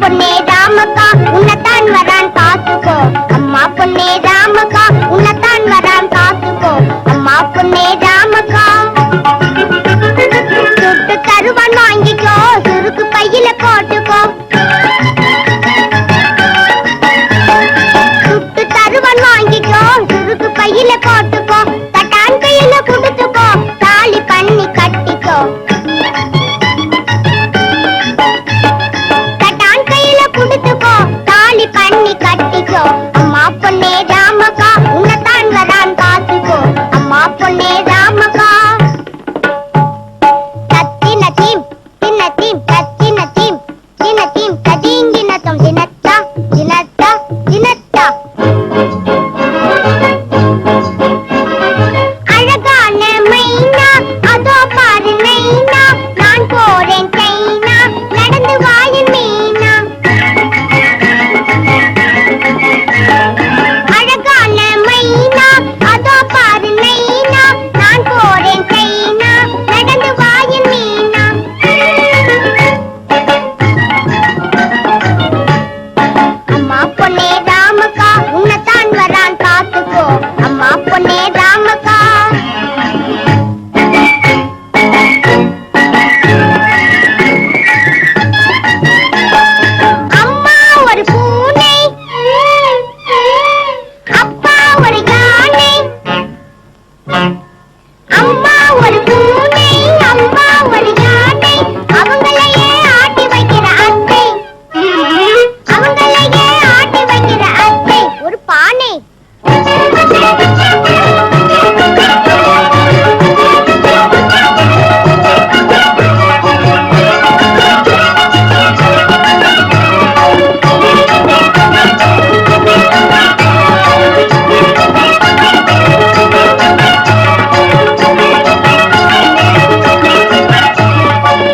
பொன்னே தாமக்கா உன்னத்தான் வரான். मापने दाम का